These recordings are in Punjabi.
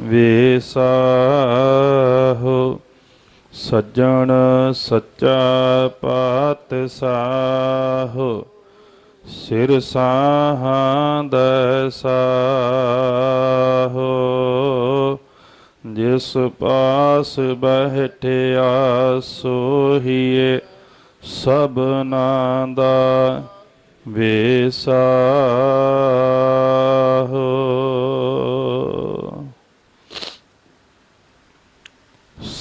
ਵੇਸਾਹੋ ਸੱਜਣ ਸੱਚਾ ਪਾਤਸ਼ਾਹੋ ਸਿਰ ਸਾਹਾਂ ਦਸਾਹੋ ਜਿਸ ਪਾਸ ਬਹਿਠਿਆ ਸੋਹੀਏ ਸਭਨਾ ਦਾ ਵੇਸਾਹੋ।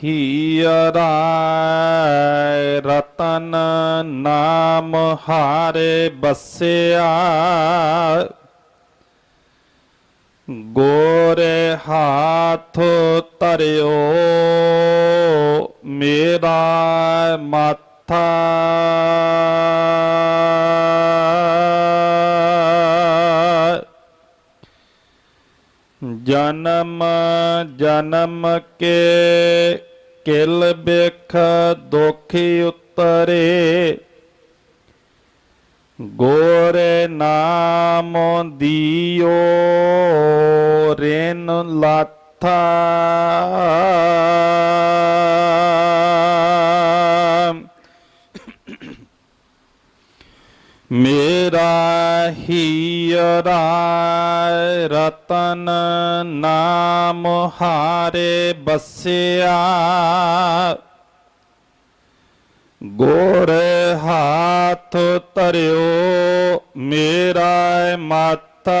ਮੇਰਾ ਰਤਨ ਨਾਮ ਹਾਰੇ ਬਸਿਆ। ਗੋਰੇ ਹਾਥ ਤਰਿਓ ਮੇਰਾ ਮਾਥਾ। ਜਨਮ ਜਨਮ ਕੇ ਕਿਲ ਬਿਖ ਦੁਖੀ ਉਤਰੇ। ਗੋਰੇ ਨਾਮ ਦੀਓ ਰੇਨ ਲਾਥਾ। ਮੇਰਾ ਹੀਰਾ ਰਤਨ ਨਾਮ ਹਾਰੇ ਬਸਿਆ। ਗੋਰੇ ਹਾਥ ਧਰਿਓ ਮੇਰਾ ਮਾਤਾ।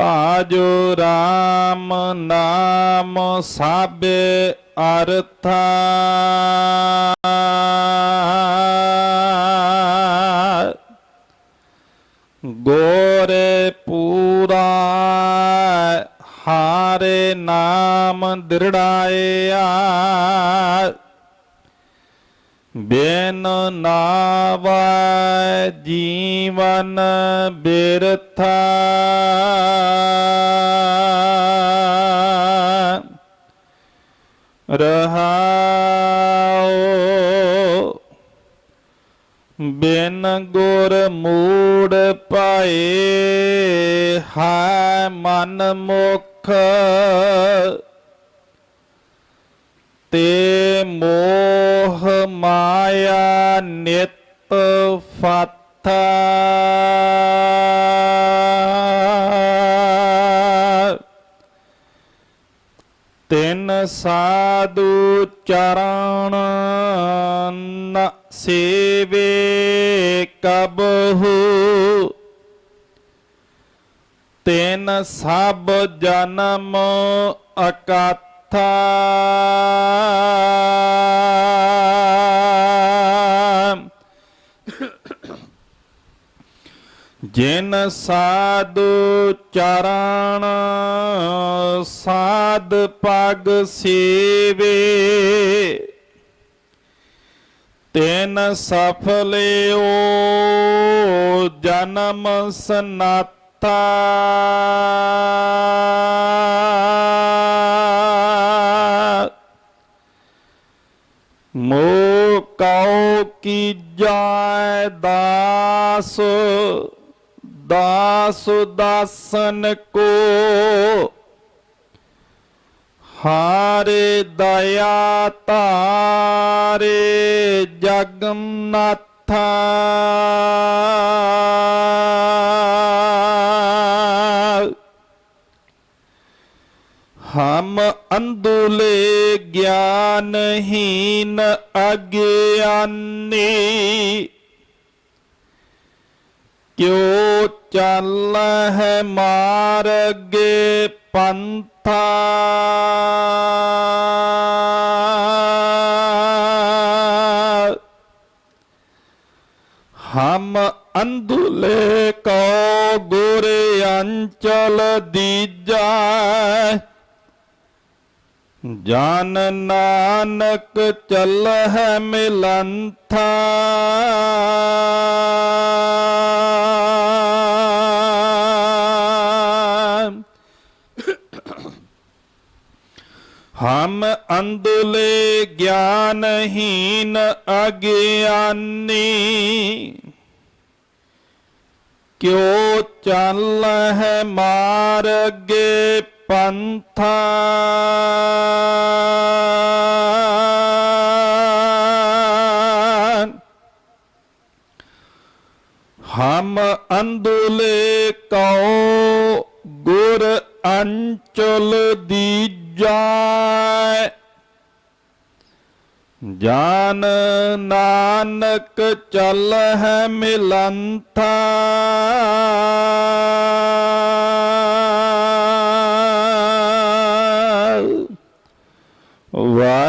ਭਾਜੋ ਰਾਮ ਨਾਮ ਸਾਬੇ ਅਰਥਾ। ਗੋਰੇ ਪੂਰਾ ਹਾਰੇ ਨਾਮ ਦਿਰੜਾਇਆ। ਬੇਨ ਨਾਵੈ ਜੀਵਨ ਬਿਰਥਾ। ਰਹਾਉ ਬਿਨ ਗੁਰ ਮੂੜ ਪਾਏ ਹੈ ਮਨ ਮੁਖ। ਤੇ ਮੋਹ ਮਾਇਆ ਨਿਤ ਫਾਥਾ। ਤਿਨ ਸਾਧੂ ਚਰਣ ਨ ਸੇਵੇ ਕਬਹੂ। ਤਿਨ ਸਭ ਜਨਮ ਅਕਾਥਾ ਜਿਨ ਸਾਧੂ ਚਰਨ ਸਾਧ ਪਗ ਸੇਵੇ। ਤੈਨ ਸਫਲਿਓ ਜਨਮ ਸਨਾਤਾ। ਮੋ ਕਉ ਕੀ ਜਾਇ ਦਾਸ ਦਾਸ ਦਾਸਨ ਕੋ। ਹਾਰੇ ਦਇਆ ਤਾਰੇ ਜਗਨਨਾਥਾ ਹਮ ਅੰਦੁਲੇ ਗਿਆਨਹੀਨ ਅਗਿਆਨੀ ਕਿਉ ਚੱਲ ਹੈ ਮਾਰਗੇ ਪੰਥਾ ਹਮ ਅੰਧੁਲੇ ਕੋ ਗੁਰ ਅੰਚਲ ਦੀਜਾ ਜਨ ਨਾਨਕ ਚੱਲ ਹੈ ਮਿਲੰਥਾ ਹਮ ਅੰਧਲੇ ਗਿਆਨਹੀਨ ਅਗਿਆਨੀ ਕਿਉ ਚੱਲ ਹੈ ਮਾਰਗੇ ਪੰਥ ਹਮ ਅੰਦੁਲੇ ਕਉ ਗੁਰ ਅੰਚਲ ਦੀਜੈ ਜਾਨ ਨਾਨਕ ਚਲ ਹੈ ਮਿਲੰਥਾ।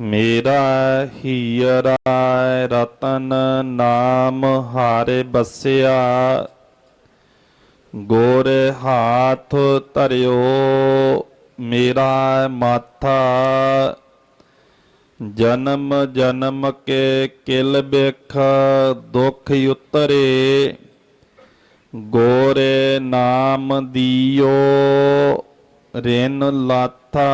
ਮੇਰਾ ਹੀਰਾ ਰਤਨ ਨਾਮ ਹਾਰੇ ਬਸਿਆ। ਗੋਰ ਹਾਥ ਧਰਿਓ, ਮੇਰਾ ਮਾਥਾ। ਜਨਮ ਜਨਮ ਕੇ ਕਿਲ ਬਿਖ ਦੁਖ ਉਤਰੇ। ਗੋਰੇ ਨਾਮ ਦੀਓ, ਰਿਨ ਤਾ